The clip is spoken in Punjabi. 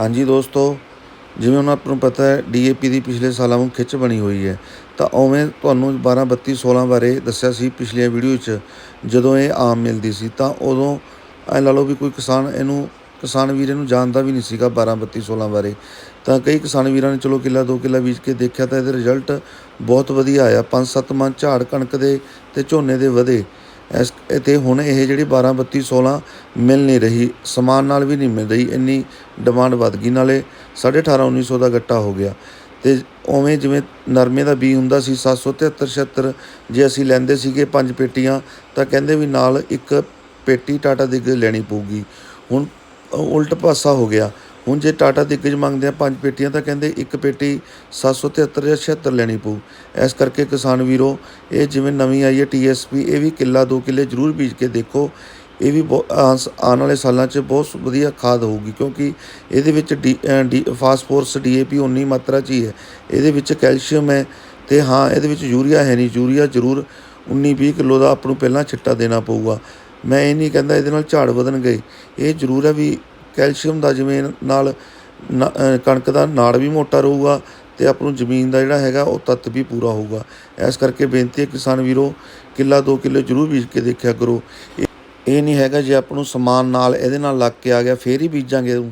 ਹਾਂਜੀ ਦੋਸਤੋ, ਜਿਵੇਂ ਹੁਣ ਆਪਾਂ ਨੂੰ ਪਤਾ ਹੈ, ਡੀਏਪੀ ਦੀ ਪਿਛਲੇ ਸਾਲਾਂ ਵਾਂਗ ਖਿੱਚ ਬਣੀ ਹੋਈ ਹੈ। ਤਾਂ ਉਵੇਂ ਤੁਹਾਨੂੰ 12 32 16 ਬਾਰੇ ਦੱਸਿਆ ਸੀ ਪਿਛਲੀਆਂ ਵੀਡੀਓ 'ਚ, ਜਦੋਂ ਇਹ ਆਮ ਮਿਲਦੀ ਸੀ, ਤਾਂ ਉਦੋਂ ਐ ਲਾ ਲਓ ਵੀ ਕੋਈ ਕਿਸਾਨ ਇਹਨੂੰ, ਕਿਸਾਨ ਵੀਰ ਇਹਨੂੰ ਜਾਣਦਾ ਵੀ ਨਹੀਂ ਸੀਗਾ 12 32 16 ਬਾਰੇ। ਤਾਂ ਕਈ ਕਿਸਾਨ ਵੀਰਾਂ ਨੇ ਚਲੋ ਕਿੱਲਾ, ਦੋ ਕਿੱਲਾ ਬੀਜ ਕੇ ਦੇਖਿਆ ਤਾਂ ਇਹਦੇ ਰਿਜ਼ਲਟ ਬਹੁਤ ਵਧੀਆ ਆਇਆ 5-7 ਮਣ ਝਾੜ ਕਣਕ ਦੇ ਤੇ ਝੋਨੇ ਦੇ ਵਧੇ। ਇਸ ਤੇ ਹੁਣ ਇਹ ਜਿਹੜੀ 12 32 16 ਮਿਲ ਨਹੀਂ ਰਹੀ, ਸਮਾਨ ਨਾਲ ਵੀ ਨਹੀਂ ਮਿਲ ਰਹੀ, ਇੰਨੀ ਡਿਮਾਂਡ ਵੱਧ ਗਈ। ਨਾਲੇ 18.5 1900 ਦਾ ਗੱਟਾ ਹੋ ਗਿਆ। ਤੇ ਉਵੇਂ ਜਿਵੇਂ ਨਰਮੇ ਦਾ ਬੀ ਹੁੰਦਾ ਸੀ 773 76 ਜੇ ਅਸੀਂ ਲੈਂਦੇ ਸੀਗੇ ਪੰਜ ਪੇਟੀਆਂ, ਤਾਂ ਕਹਿੰਦੇ ਵੀ ਨਾਲ ਇੱਕ ਪੇਟੀ ਟਾਟਾ ਦੀ ਲੈਣੀ ਪਊਗੀ। ਹੁਣ ਉਲਟ ਪਾਸਾ ਹੋ ਗਿਆ। ਹੁਣ ਜੇ ਟਾਟਾ ਦਿੱਗਜ ਮੰਗਦੇ ਆ ਪੰਜ ਪੇਟੀਆਂ ਤਾਂ ਕਹਿੰਦੇ ਇੱਕ ਪੇਟੀ 773 ਜਾਂ 76 ਲੈਣੀ ਪਊ। ਇਸ ਕਰਕੇ ਕਿਸਾਨ ਵੀਰੋ ਇਹ ਜਿਵੇਂ ਨਵੀਂ ਆਈ ਹੈ ਟੀਐਸਪੀ ਇਹ ਵੀ ਕਿੱਲਾ ਦੋ ਕਿੱਲੇ ਜ਼ਰੂਰ ਬੀਜ ਕੇ ਦੇਖੋ। ਇਹ ਵੀ ਬਹੁ- ਆਉਣ ਵਾਲੇ ਸਾਲਾਂ 'ਚ ਬਹੁਤ ਵਧੀਆ ਖਾਦ ਹੋਊਗੀ ਕਿਉਂਕਿ ਇਹਦੇ ਵਿੱਚ ਡੀ ਅ, ਡੀ ਫਾਸਫੋਰਸ ਡੀਏਪੀ ਉਨੀ ਮਾਤਰਾ 'ਚ ਹੀ ਹੈ। ਇਹਦੇ ਵਿੱਚ ਕੈਲਸ਼ੀਅਮ ਹੈ ਤੇ ਹਾਂ ਇਹਦੇ ਵਿੱਚ ਯੂਰੀਆ ਹੈ ਨਹੀਂ। ਯੂਰੀਆ ਜ਼ਰੂਰ 19 20 ਕਿਲੋ ਦਾ ਆਪ ਨੂੰ ਪਹਿਲਾਂ ਛਿੱਟਾ ਦੇਣਾ ਪਊਗਾ। ਮੈਂ ਇਹ ਨਹੀਂ ਕਹਿੰਦਾ ਇਹਦੇ ਨਾਲ ਝਾੜ ਵਧਣਗੇ। ਇਹ ਜ਼ਰੂਰ ਹੈ ਵੀ ਕੈਲਸ਼ੀਅਮ ਦਾ ਜਿਵੇਂ ਨਾਲ ਨਾ- ਕਣਕ ਦਾ ਨਾੜ ਵੀ ਮੋਟਾ ਰਹੂਗਾ ਤੇ ਆਪ ਨੂੰ ਜ਼ਮੀਨ ਦਾ ਜਿਹੜਾ ਹੈਗਾ ਉਹ ਤੱਤ ਵੀ ਪੂਰਾ ਹੋਊਗਾ। ਇਸ ਕਰਕੇ ਬੇਨਤੀ ਹੈ ਕਿਸਾਨ ਵੀਰੋ, ਕਿੱਲਾ ਦੋ ਕਿੱਲੇ ਜ਼ਰੂਰ ਬੀਜ ਕੇ ਦੇਖਿਆ ਕਰੋ। ਇਹ- ਇਹ ਨਹੀਂ ਹੈਗਾ ਜੇ ਆਪ ਨੂੰ ਸਮਾਨ ਨਾਲ ਇਹਦੇ ਨਾਲ ਲੱਗ ਕੇ ਆ ਗਿਆ, ਫੇਰ ਹੀ ਬੀਜਾਂਗੇ।